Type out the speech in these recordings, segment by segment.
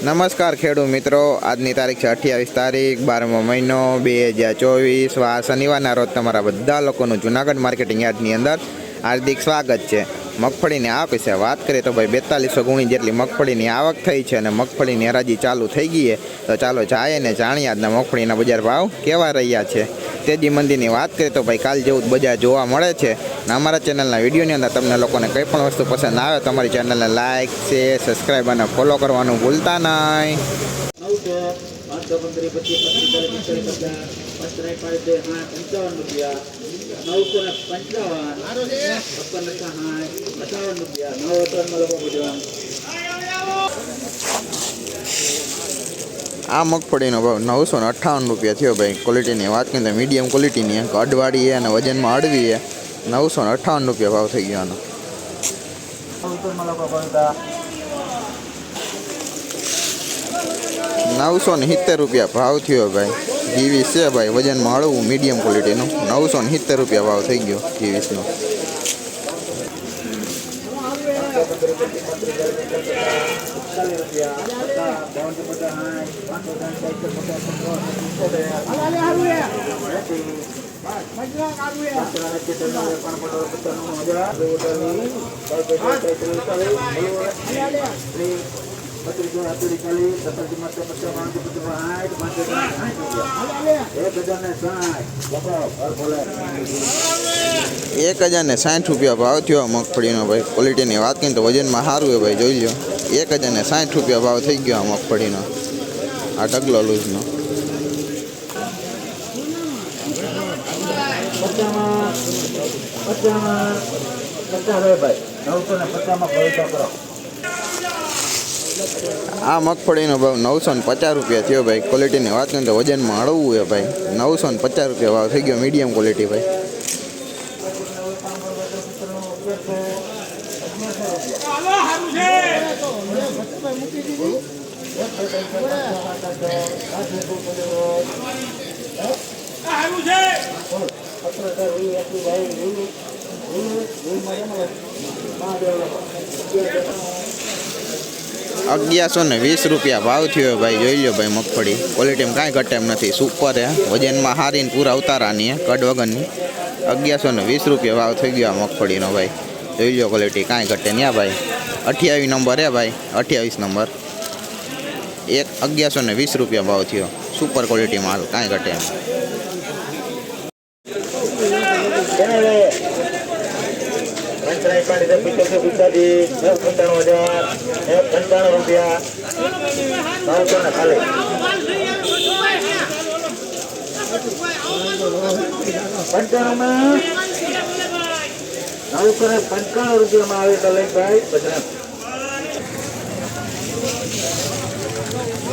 નમસ્કાર ખેડૂત મિત્રો. આજની તારીખ છે અઠ્યાવીસ તારીખ, બારમો મહિનો, બે હજાર ચોવીસ. વા શનિવારના રોજ તમારા બધા લોકોનું જુનાગઢ માર્કેટિંગ યાર્ડની અંદર હાર્દિક સ્વાગત છે. મગફળીની આવક વિશે વાત કરીએ તો ભાઈ બેતાલીસો ગુણી જેટલી મગફળીની આવક થઈ છે અને મગફળીની હરાજી ચાલુ થઈ ગઈ તો ચાલો જાય ને જાણીએ આજના મગફળીના બજાર ભાવ કેવા રહ્યા છે. તેજી મંદીની વાત કરીએ તો ભાઈ કાલ જેવું બજાર જોવા મળે છે. અને અમારા ચેનલના વિડીયોની અંદર તમને લોકોને કંઈ પણ વસ્તુ પસંદ આવે તો અમારી ચેનલને લાઇક શેર, સબસ્ક્રાઈબ અને ફોલો કરવાનું ભૂલતા નહીં. આ મગફળીનો ભાવ નવસો ને અઠ્ઠાવન રૂપિયા થયો ભાઈ. ક્વોલિટીની વાત કરીએ તો મીડિયમ ક્વોલિટીની અડવાળી અને વજનમાં અડવી છે. નવસો ને અઠ્ઠાવન રૂપિયા ભાવ થઈ ગયો નવસો ને સિત્તેર રૂપિયા ભાવ થયો ભાઈ. જીવીસ છે ભાઈ, વજનમાં હળવું મીડિયમ ક્વોલિટીનું નવસો ને સિત્તેર રૂપિયા ભાવ થઈ ગયો જીવીસનો. સાઠ ચારસો પચાસ એક હજાર ને સાઠ રૂપિયા ભાવ થયો મગફળીનો ભાઈ. ક્વોલિટીની વાત કરીને તો વજનમાં સારું એ ભાઈ, જોઈ લો એક હજાર ને સાઠ રૂપિયા ભાવ થઈ ગયો આ મગફળીનો, આ ઢગલો લૂઝનો. પચામાં પચાસ ભાઈ. નવસો ને પચાસમાં ભરોસો કરો. આ મગફળીનો ભાવ નવસો ને પચાસ રૂપિયા થયો ભાઈ. ક્વોલિટીની વાત કરીએ તો વજનમાં હળવું છે ભાઈ. નવસો ને પચાસ રૂપિયા ભાવ થઈ ગયો મીડિયમ ક્વોલિટી ભાઈ. અગિયારસો ને વીસ રૂપિયા ભાવ થયો ભાઈ, જોઈ લો ભાઈ મગફળી. ક્વોલિટીમાં કાંઈ ઘટે એમ નથી સુપર હે વજનમાં હારીને પૂરા ઉતારાની હે કડ વગરની. અગિયારસો ને વીસ રૂપિયા ભાવ થઈ ગયો આ મગફળીનો ભાઈ. જોઈ લો ક્વોલિટી કાંઈ ઘટે નહીં ભાઈ. અઠ્યાવીસ નંબર હે ભાઈ, અઠ્યાવીસ નંબર. એક, અગિયારસો ને વીસ રૂપિયા ભાવ થયો. સુપર ક્વોલિટી માલ, કાંઈ ઘટે એમ. પંચાણું પાડી પિત્તોતેર પિસ્તાલીસ નવ પંચાણું હજાર એક પંચાણું રૂપિયા નવસો ને ખાલી. પંચાણુંમાં નવસો ને પંચાણું રૂપિયામાં આવે લઈ બજરંગ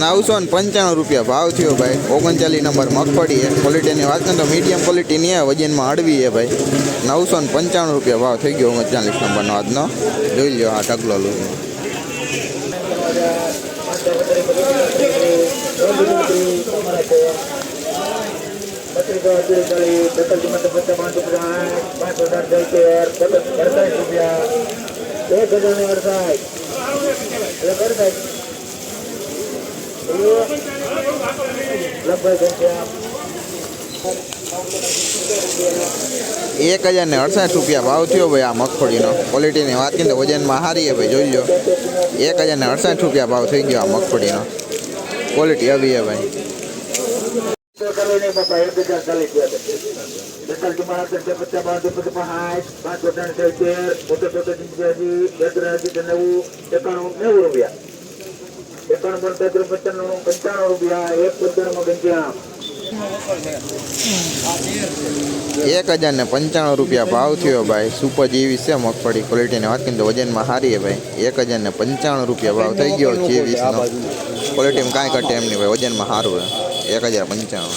નવસો ને પંચાણું રૂપિયા ભાવ થયો ભાઈ. ઓગણચાલીસ નંબર મગફળી એ ક્વોલિટીની વાત ને તો મીડિયમ ક્વોલિટીની વજનમાં હળવી છે ભાઈ. નવસો ને પંચાણું રૂપિયા ભાવ થઈ ગયો ઓગણચાલીસ નંબરનો આજનો જોઈ લો આ ઢગલો લૂઝનો એક હજાર ને અડસાઠ એક અડસાઠ લગભગ એક હજાર ને અડસઠ રૂપિયા ભાવ થયો ભાઈ આ મગફળીનો. ક્વોલિટીની વાત કરીને વજનમાં છે ભાઈ, જોઈ લો. એક હજાર ને અડસઠ રૂપિયા ભાવ થઈ ગયો આ મગફળીનો. ક્વોલિટી આવી હે ભાઈ. એકાણું પંચાણું રૂપિયા. એક પંચાણું પંચાણું એક હજાર ને પંચાણું રૂપિયા ભાવ થયો ભાઈ. સુપર જેવી છે મગફળી ક્વોલિટીની વાત કરીને તો વજનમાં સારી છે ભાઈ. એક હજાર ને પંચાણું રૂપિયા ભાવ થઈ ગયો જેવીસનો ક્વોલિટીમાં કાંઈ ઘટે એમ નહીં ભાઈ વજનમાં સારું છે. એક હજાર પંચાણું.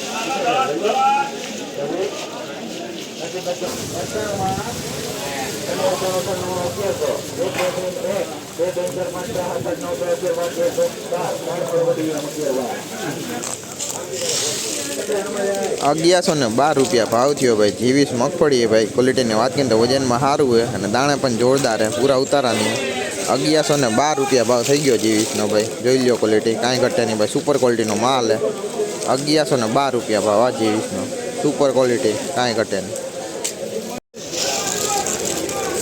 અગિયારસો ને બાર રૂપિયા ભાવ થયો ભાઈ. જીવીસ મગફળી છે ભાઈ. ક્વોલિટીની વાત કરીએ તો વજનમાં સારું છે અને દાણે પણ જોરદાર છે, પૂરા ઉતારાની. અગિયારસો ને બાર રૂપિયા ભાવ થઈ ગયો જીવીસનો ભાઈ. જોઈ લ્યો ક્વોલિટી કાંઈ ઘટે નહીં ભાઈ. સુપર ક્વોલિટીનો માલ છે. અગિયારસો ને બાર રૂપિયા ભાવ આ જીવીસનો. સુપર ક્વોલિટી કાંઈ ઘટે નહીં.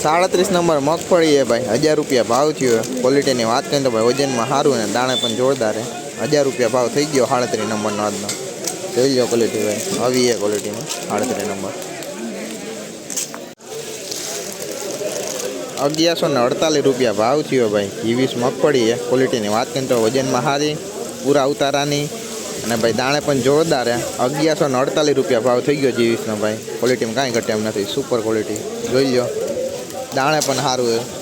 સાડત્રીસ નંબર મગફળી છે ભાઈ, હજાર રૂપિયા ભાવ થયો. ક્વોલિટીની વાત કરીએ તો ભાઈ, વજનમાં સારું ને દાણે પણ જોરદાર છે. હજાર રૂપિયા ભાવ થઈ ગયો સાડત્રીસ નંબરનો આજનો. જોઈ લો ક્વોલિટી ભાઈ, આવી છે ક્વોલિટીમાં સાડત્રીસ નંબર. અગિયારસો ને અડતાલીસ રૂપિયા ભાવ થયો ભાઈ જીવીસ મગફળી છે. ક્વોલિટીની વાત કરીએ તો વજનમાં સારી, પૂરા ઉતારાની અને ભાઈ, દાણે પણ જોરદાર છે. અગિયારસો ને અડતાલીસ રૂપિયા ભાવ થઈ ગયો જીવીસનો ભાઈ. ક્વોલિટીમાં કાંઈ ઘટે એમ નથી. સુપર ક્વોલિટી જોઈ લો. દાણે પણ સારું છે